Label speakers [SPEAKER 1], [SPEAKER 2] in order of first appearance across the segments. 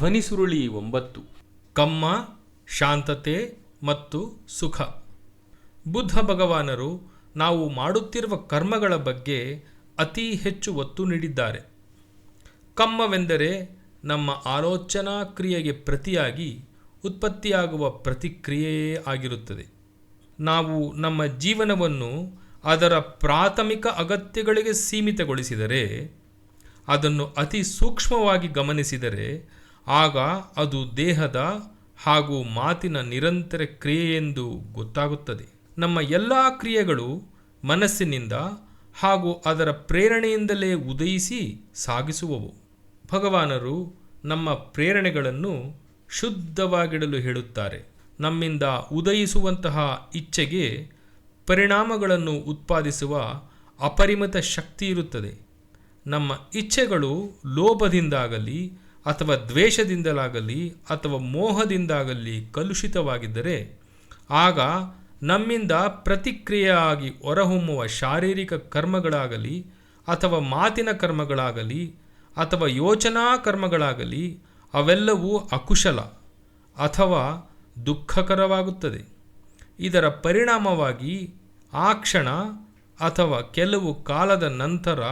[SPEAKER 1] ಧ್ವನಿ ಸುರುಳಿ ಒಂಬತ್ತು. ಕಮ್ಮ, ಶಾಂತತೆ ಮತ್ತು ಸುಖ. ಬುದ್ಧ ಭಗವಾನರು ನಾವು ಮಾಡುತ್ತಿರುವ ಕರ್ಮಗಳ ಬಗ್ಗೆ ಅತಿ ಹೆಚ್ಚು ಒತ್ತು ನೀಡಿದ್ದಾರೆ. ಕಮ್ಮವೆಂದರೆ ನಮ್ಮ ಆಲೋಚನಾ ಕ್ರಿಯೆಗೆ ಪ್ರತಿಯಾಗಿ ಉತ್ಪತ್ತಿಯಾಗುವ ಪ್ರತಿಕ್ರಿಯೆಯೇ ಆಗಿರುತ್ತದೆ. ನಾವು ನಮ್ಮ ಜೀವನವನ್ನು ಅದರ ಪ್ರಾಥಮಿಕ ಅಗತ್ಯಗಳಿಗೆ ಸೀಮಿತಗೊಳಿಸಿದರೆ, ಅದನ್ನು ಅತಿ ಸೂಕ್ಷ್ಮವಾಗಿ ಗಮನಿಸಿದರೆ ಆಗ ಅದು ದೇಹದ ಹಾಗೂ ಮಾತಿನ ನಿರಂತರ ಕ್ರಿಯೆಯೆಂದು ಗೊತ್ತಾಗುತ್ತದೆ. ನಮ್ಮ ಎಲ್ಲ ಕ್ರಿಯೆಗಳು ಮನಸ್ಸಿನಿಂದ ಹಾಗೂ ಅದರ ಪ್ರೇರಣೆಯಿಂದಲೇ ಉದಯಿಸಿ ಸಾಗಿಸುವವು. ಭಗವಾನರು ನಮ್ಮ ಪ್ರೇರಣೆಗಳನ್ನು ಶುದ್ಧವಾಗಿಡಲು ಹೇಳುತ್ತಾರೆ. ನಮ್ಮಿಂದ ಉದಯಿಸುವಂತಹ ಇಚ್ಛೆಗೆ ಪರಿಣಾಮಗಳನ್ನು ಉತ್ಪಾದಿಸುವ ಅಪರಿಮಿತ ಶಕ್ತಿ ಇರುತ್ತದೆ. ನಮ್ಮ ಇಚ್ಛೆಗಳು ಲೋಭದಿಂದಾಗಲಿ ಅಥವಾ ದ್ವೇಷದಿಂದಲಾಗಲಿ ಅಥವಾ ಮೋಹದಿಂದಾಗಲಿ ಕಲುಷಿತವಾಗಿದ್ದರೆ, ಆಗ ನಮ್ಮಿಂದ ಪ್ರತಿಕ್ರಿಯೆಯಾಗಿ ಹೊರಹೊಮ್ಮುವ ಶಾರೀರಿಕ ಕರ್ಮಗಳಾಗಲಿ ಅಥವಾ ಮಾತಿನ ಕರ್ಮಗಳಾಗಲಿ ಅಥವಾ ಯೋಚನಾ ಕರ್ಮಗಳಾಗಲಿ ಅವೆಲ್ಲವೂ ಅಕುಶಲ ಅಥವಾ ದುಃಖಕರವಾಗುತ್ತದೆ. ಇದರ ಪರಿಣಾಮವಾಗಿ ಆ ಕ್ಷಣ ಅಥವಾ ಕೆಲವು ಕಾಲದ ನಂತರ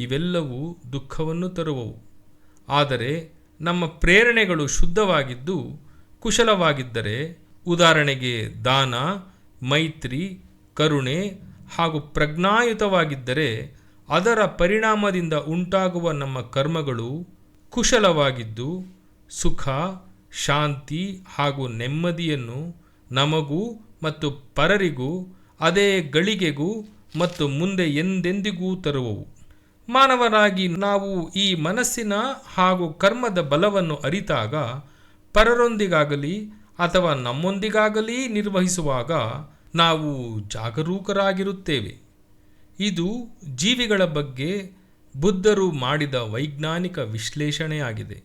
[SPEAKER 1] ಇವೆಲ್ಲವೂ ದುಃಖವನ್ನು ತರುವವು. ಆದರೆ ನಮ್ಮ ಪ್ರೇರಣೆಗಳು ಶುದ್ಧವಾಗಿದ್ದು ಕುಶಲವಾಗಿದ್ದರೆ ಉದಾಹರಣೆಗೆ ದಾನ, ಮೈತ್ರಿ, ಕರುಣೆ ಹಾಗೂ ಪ್ರಜ್ಞಾಯುತವಾಗಿದ್ದರೆ ಅದರ ಪರಿಣಾಮದಿಂದ ಉಂಟಾಗುವ ನಮ್ಮ ಕರ್ಮಗಳು ಕುಶಲವಾಗಿದ್ದು ಸುಖ, ಶಾಂತಿ ಹಾಗೂ ನೆಮ್ಮದಿಯನ್ನು ನಮಗೂ ಮತ್ತು ಪರರಿಗೂ, ಅದೇ ಗಳಿಗೆಗೂ ಮತ್ತು ಮುಂದೆ ಎಂದೆಂದಿಗೂ ತರುವವು. ಮಾನವರಾಗಿ ನಾವು ಈ ಮನಸ್ಸಿನ ಹಾಗೂ ಕರ್ಮದ ಬಲವನ್ನು ಅರಿತಾಗ ಪರರೊಂದಿಗಾಗಲಿ ಅಥವಾ ನಮ್ಮೊಂದಿಗಾಗಲಿ ನಿರ್ವಹಿಸುವಾಗ ನಾವು ಜಾಗರೂಕರಾಗಿರುತ್ತೇವೆ. ಇದು ಜೀವಿಗಳ ಬಗ್ಗೆ ಬುದ್ಧರು ಮಾಡಿದ ವೈಜ್ಞಾನಿಕ ವಿಶ್ಲೇಷಣೆಯಾಗಿದೆ.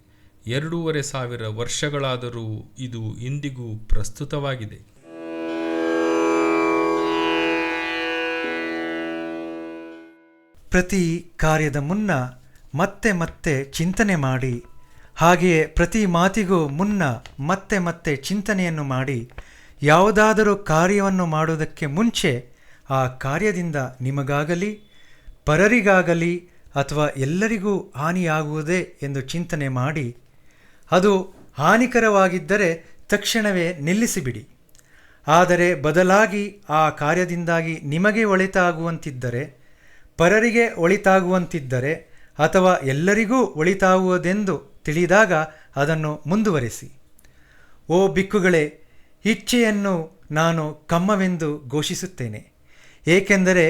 [SPEAKER 1] ಎರಡೂವರೆ ಸಾವಿರ ವರ್ಷಗಳಾದರೂ ಇದು ಇಂದಿಗೂ ಪ್ರಸ್ತುತವಾಗಿದೆ.
[SPEAKER 2] ಪ್ರತಿ ಕಾರ್ಯದ ಮುನ್ನ ಮತ್ತೆ ಮತ್ತೆ ಚಿಂತನೆ ಮಾಡಿ, ಹಾಗೆಯೇ ಪ್ರತಿ ಮಾತಿಗೂ ಮುನ್ನ ಮತ್ತೆ ಮತ್ತೆ ಚಿಂತನೆಯನ್ನು ಮಾಡಿ, ಯಾವುದಾದರೂ ಕಾರ್ಯವನ್ನು ಮಾಡುವುದಕ್ಕೆ ಮುಂಚೆ ಆ ಕಾರ್ಯದಿಂದ ನಿಮಗಾಗಲಿ, ಪರರಿಗಾಗಲಿ ಅಥವಾ ಎಲ್ಲರಿಗೂ ಹಾನಿಯಾಗುವುದೇ ಎಂದು ಚಿಂತನೆ ಮಾಡಿ, ಅದು ಹಾನಿಕರವಾಗಿದ್ದರೆ ತಕ್ಷಣವೇ ನಿಲ್ಲಿಸಿಬಿಡಿ. ಆದರೆ ಬದಲಾಗಿ ಆ ಕಾರ್ಯದಿಂದಾಗಿ ನಿಮಗೆ ಒಳಿತಾಗುವಂತಿದ್ದರೆ ಪರರಿಗೆ ಒಳಿತಾಗುವಂತಿದ್ದರೆ ಅಥವಾ ಎಲ್ಲರಿಗೂ ಒಳಿತಾಗುವುದೆಂದು ತಿಳಿದಾಗ ಅದನ್ನು ಮುಂದುವರೆಸಿ. ಓ ಬಿಕ್ಕುಗಳೇ, ಇಚ್ಛೆಯನ್ನು ನಾನು ಕಮ್ಮವೆಂದು ಘೋಷಿಸುತ್ತೇನೆ. ಏಕೆಂದರೆ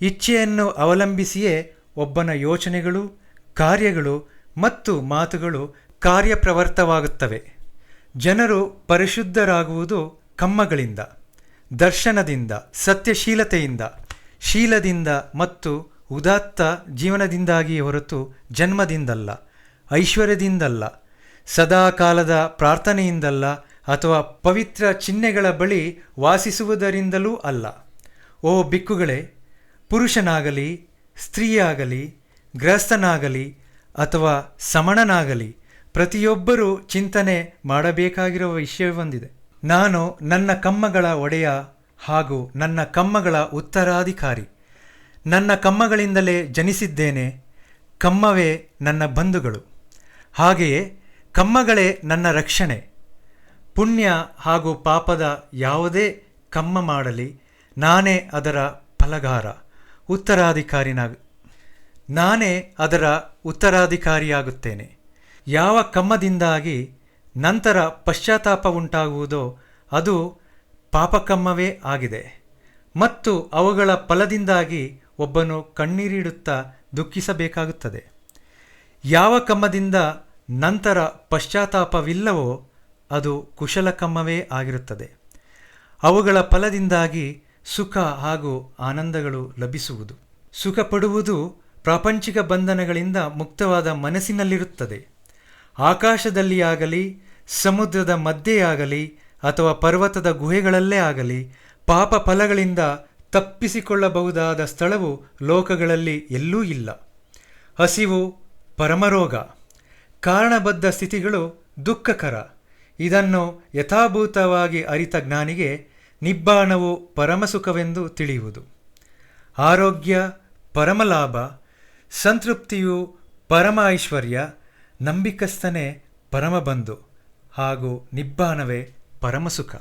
[SPEAKER 2] ಇಚ್ಛೆಯನ್ನು ಅವಲಂಬಿಸಿಯೇ ಒಬ್ಬನ ಯೋಚನೆಗಳು, ಕಾರ್ಯಗಳು ಮತ್ತು ಮಾತುಗಳು ಕಾರ್ಯಪ್ರವರ್ತವಾಗುತ್ತವೆ ಜನರು ಪರಿಶುದ್ಧರಾಗುವುದು ಕಮ್ಮಗಳಿಂದ, ದರ್ಶನದಿಂದ, ಸತ್ಯಶೀಲತೆಯಿಂದ, ಶೀಲದಿಂದ ಮತ್ತು ಉದಾತ್ತ ಜೀವನದಿಂದಾಗಿ ಹೊರತು ಜನ್ಮದಿಂದಲ್ಲ, ಐಶ್ವರ್ಯದಿಂದಲ್ಲ ಸದಾಕಾಲದ ಪ್ರಾರ್ಥನೆಯಿಂದಲ್ಲ ಅಥವಾ ಪವಿತ್ರ ಚಿಹ್ನೆಗಳ ಬಳಿ ವಾಸಿಸುವುದರಿಂದಲೂ ಅಲ್ಲ. ಓ ಬಿಕ್ಕುಗಳೇ, ಪುರುಷನಾಗಲಿ, ಸ್ತ್ರೀಯಾಗಲಿ, ಗೃಹಸ್ಥನಾಗಲಿ ಅಥವಾ ಸಮಣನಾಗಲಿ, ಪ್ರತಿಯೊಬ್ಬರೂ ಚಿಂತನೆ ಮಾಡಬೇಕಾಗಿರುವ ವಿಷಯವೊಂದಿದೆ ನಾನು ನನ್ನ ಕಮ್ಮಗಳ ಒಡೆಯ ಹಾಗೂ ನನ್ನ ಕಮ್ಮಗಳ ಉತ್ತರಾಧಿಕಾರಿ. ನನ್ನ ಕಮ್ಮಗಳಿಂದಲೇ ಜನಿಸಿದ್ದೇನೆ, ಕಮ್ಮವೇ ನನ್ನ ಬಂಧುಗಳು. ಹಾಗೆಯೇ ಕಮ್ಮಗಳೇ ನನ್ನ ರಕ್ಷಣೆ. ಪುಣ್ಯ ಹಾಗೂ ಪಾಪದ ಯಾವುದೇ ಕಮ್ಮ ಮಾಡಲಿ, ನಾನೇ ಅದರ ಫಲಗಾರ, ಉತ್ತರಾಧಿಕಾರಿನ, ನಾನೇ ಅದರ ಉತ್ತರಾಧಿಕಾರಿಯಾಗುತ್ತೇನೆ. ಯಾವ ಕಮ್ಮದಿಂದಾಗಿ ನಂತರ ಪಶ್ಚಾತ್ತಾಪ ಉಂಟಾಗುವುದೋ ಅದು ಪಾಪಕಮ್ಮವೇ ಆಗಿದೆ. ಮತ್ತು ಅವುಗಳ ಫಲದಿಂದಾಗಿ ಒಬ್ಬನು ಕಣ್ಣೀರಿಡುತ್ತಾ ದುಃಖಿಸಬೇಕಾಗುತ್ತದೆ. ಯಾವ ಕಮ್ಮದಿಂದ ನಂತರ ಪಶ್ಚಾತ್ತಾಪವಿಲ್ಲವೋ ಅದು ಕುಶಲ ಕಮ್ಮವೇ ಆಗಿರುತ್ತದೆ. ಅವುಗಳ ಫಲದಿಂದಾಗಿ ಸುಖ ಹಾಗೂ ಆನಂದಗಳು ಲಭಿಸುವುದು. ಸುಖ ಪಡುವುದು ಪ್ರಾಪಂಚಿಕ ಬಂಧನಗಳಿಂದ ಮುಕ್ತವಾದ ಮನಸ್ಸಿನಲ್ಲಿರುತ್ತದೆ. ಆಕಾಶದಲ್ಲಿ ಆಗಲಿ, ಸಮುದ್ರದ ಮಧ್ಯೆಯಾಗಲಿ ಅಥವಾ ಪರ್ವತದ ಗುಹೆಗಳಲ್ಲೇ ಆಗಲಿ ಪಾಪ ಫಲಗಳಿಂದ ತಪ್ಪಿಸಿಕೊಳ್ಳಬಹುದಾದ ಸ್ಥಳವು ಲೋಕಗಳಲ್ಲಿ ಎಲ್ಲೂ ಇಲ್ಲ. ಹಸಿವು, ಪರಮರೋಗ, ಕಾರಣಬದ್ಧ ಸ್ಥಿತಿಗಳು ದುಃಖಕರ. ಇದನ್ನು ಯಥಾಭೂತವಾಗಿ ಅರಿತ ಜ್ಞಾನಿಗೆ ನಿಬ್ಬಾಣವು ಪರಮಸುಖವೆಂದು ತಿಳಿಯುವುದು. ಆರೋಗ್ಯ, ಪರಮಲಾಭ, ಸಂತೃಪ್ತಿಯು ಪರಮ ಐಶ್ವರ್ಯ ನಂಬಿಕಸ್ಥನೇ ಪರಮಬಂಧು ಹಾಗೂ ನಿಬ್ಬಾಣವೇ ಪರಮಸುಖ.